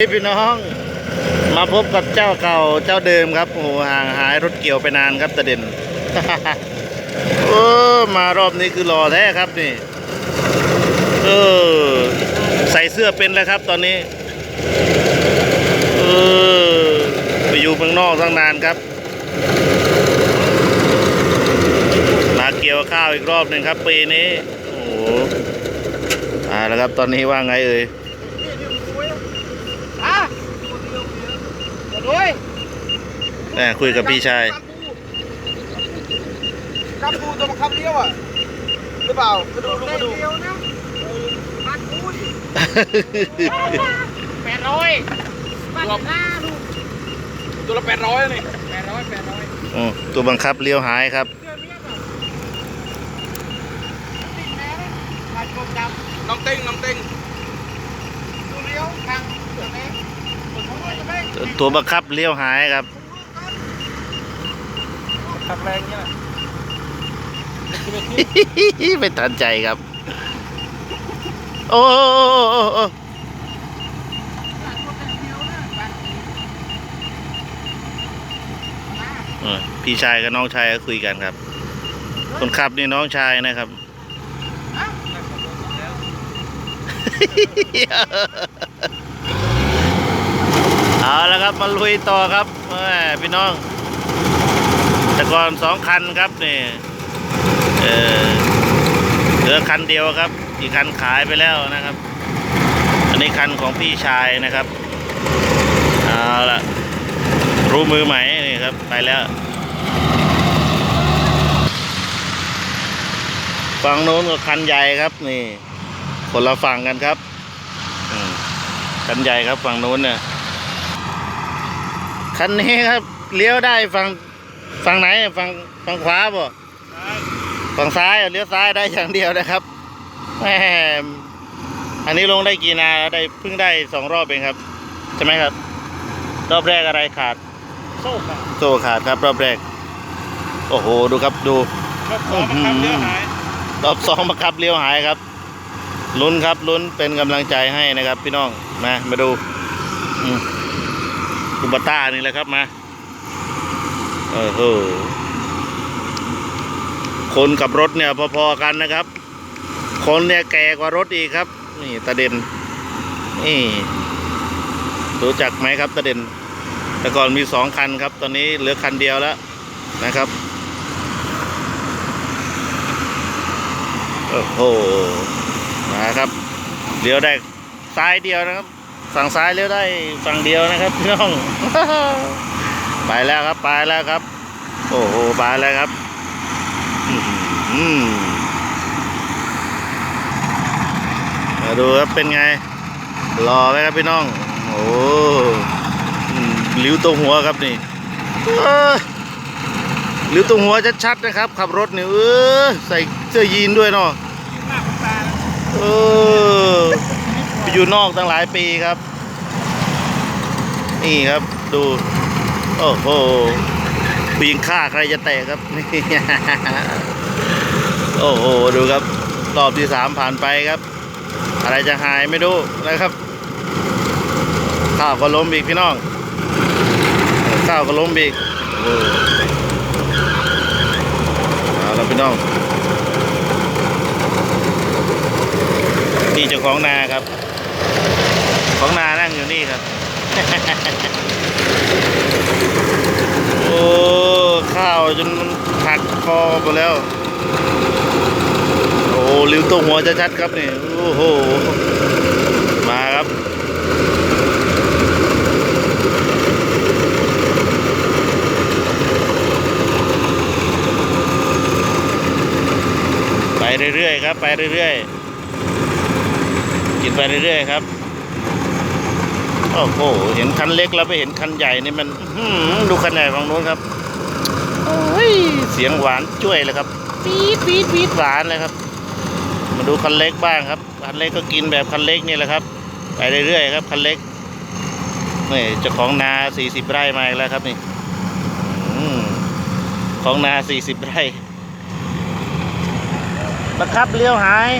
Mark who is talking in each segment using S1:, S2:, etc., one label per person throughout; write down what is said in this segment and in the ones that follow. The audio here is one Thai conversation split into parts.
S1: พี่น้องมาพบกับเจ้าเก่าเจ้าเดิมครับโอ้หห่างหายรถเกี่ยวไปนานครับตะเด่นโอ้มารอบนี้คือรอแท้ครับนี่เออใส่เสื้อเป็นแล้วครับตอนนี้เออไปอยู่เมืองนอกตั้งนานครับ มาเกี่ยวข้าวอีกรอบหนึ่งครับปีนี้โอ้โหอ่าแล้วครับตอนนี้ว่าไงเอ่ย
S2: อะด้วย
S1: แหมคุยกับพี่ชาย
S2: กับปูตัวบังคับเลี้ยวอะหรือเปล่ามาดูมาดูเลี้ยวนะมันพูดแปดร้อยมันห้าลูกตัวละแปดร้อยนี่แปดร้อยแปดร้อย
S1: อืมตัวบังคับเลี้ยวหายครับ
S2: เดือนนี้แบบติดแม่ลายกลมดำน้องเต้งน้องเต้งดูเลี้ยวทางเดือนนี้ผมว่าจะไม่
S1: ตัวบังคับเลี้ยวหายครับ
S2: ขับแรงเนี่ย
S1: ไม่ทันใจครับ โอ้โอ้โอ้โอ้โอ้เออพี่ชายกับน้องชายก็คุยกันครับ คนขับนี่น้องชายนะครับเอาแล้ว ครับมาลุยต่อครับแม่พี่น้อง แต่ก่อนสองคันครับนี่เออเหลือคันเดียวครับ อีกคันขายไปแล้วนะครับ อันนี้คันของพี่ชายนะครับเอาละรู้มือไหมนี่ครับไปแล้วฝั่งโน้นก็คันใหญ่ครับนี่คนละฝั่งกันครับคันใหญ่ครับฝั่งโน้นเนี่ย คันนี้ครับ เลี้ยวได้ฝั่งฝั่งไหนฝั่งฝั่งขวาบ่ฝั่งซ้ายเลี้ยวซ้ายได้อย่างเดียวนะครับแหมอันนี้ลงได้กี่นาได้เพิ่งได้สองรอบเองครับ ใช่ไหมครับ รอบแรกอะไรขาด
S2: โซ่ค่ะ
S1: โซ่ขาดครับ รอบแรก โอ้โหดูครับดู
S2: รถสองบังคับเลี้ยวหาย
S1: รอบสองบังคับเลี้ยวหายครับลุ้นครับลุ้นเป็นกำลังใจให้นะครับ พี่น้องมามาดูอืม อุบต้านี่แหละครับมาเออโหคนกับรถเนี่ยพอๆกันนะครับ คนเนี่ยแก่กว่ารถอีกครับ นี่ตะเด่นนี่รู้จักไหมครับตะเด่นแต่ก่อนมีสองคันครับ ตอนนี้เหลือคันเดียวแล้วนะครับโอ้โหนะครับเลี้ยวได้ซ้ายเดียวนะครับ ฝั่งซ้ายเลี้ยวได้ฝั่งเดียวนะครับพี่น้อง ไปแล้วครับไปแล้วครับ โอ้โหไปแล้วครับมาดูครับเป็นไงรอไหมครับพี่น้อง โอ้ลิ้วตรงหัวครับนี่ลิ้วตรงหัวชัดๆนะครับ ขับรถนี่เออใส่เสื้อยีนด้วยเนาะ
S2: หน้าคุณตา
S1: เออ อยู่นอกตั้งหลายปีครับ นี่ครับดู โอ้โหปีนฆ่าใครจะแตกครับนี่โอ้โหดูครับรอบที่สามผ่านไปครับ อะไรจะหายไม่รู้นะครับ ข้าวก็ล้มอีกพี่น้อง ข้าวก็ล้มอีกเอาละพี่น้องนี่เจ้าของนาครับ ของนานั่งอยู่นี่ครับ โอ้ ข้าวจนมันหักคอไปแล้ว โอ้ลิ้วตัวหัวชัดๆครับนี่โอ้โห มาครับไปเรื่อยๆครับ ไปเรื่อยๆ กินไปเรื่อยๆครับโอ้โหเห็นคันเล็กแล้วไปเห็นคันใหญ่นี่มันดูคันใหญ่ฝั่งนู้นครับเสียงหวานจ้วยเลยครับปี๊ดปี๊ดปี๊ดหวานเลยครับ มาดูคันเล็กบ้างครับคันเล็กก็กินแบบคันเล็กนี่แหละครับ ไปเรื่อยๆครับคันเล็กนี่เจ้าของนาสี่สิบไร่มาอีกแล้วครับนี่ของนาสี่สิบไร่บังคับเลี้ยวหาย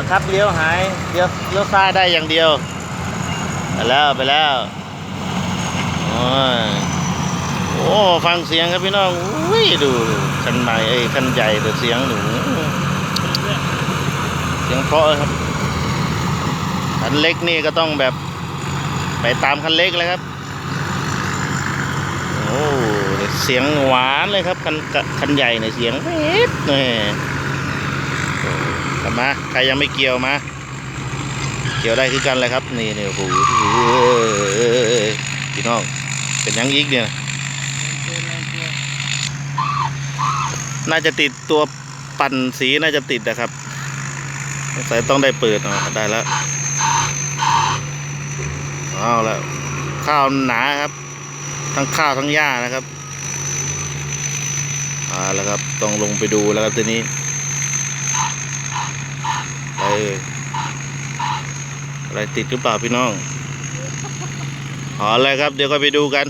S1: บังคับเลี้ยวหายเลี้ยวเลี้ยวซ้ายได้อย่างเดียว ไปแล้วไปแล้วโอ้ยโอ้ฟังเสียงครับพี่น้องอุ้ยดูคันใหม่เอ้คันใหญ่แต่เสียงหนูเสียงเพราะครับคันเล็กนี่ก็ต้องแบบไปตามคันเล็กเลยครับโอ้เสียงหวานเลยครับคันคันใหญ่เนี่ยเสียงเอ๊ะนี่ย มา ใครยังไม่เกี่ยวมา เกี่ยวได้คือกันเลยครับ นี่นี่โอ้โหพี่น้อง เป็นยังอีกเนี่ย น่าจะติดตัวปั่นสีน่าจะติดนะครับสงสัยต้องได้เปิดอ๋อได้แล้ว เอาแล้ว ข้าวหนาครับ ทั้งข้าวทั้งหญ้านะครับเอาแล้วครับ ต้องลงไปดูแล้วครับทีนี้ อะไรติดหรือเปล่าพี่น้องอ๋ออะไรครับ เดี๋ยวก็ไปดูกัน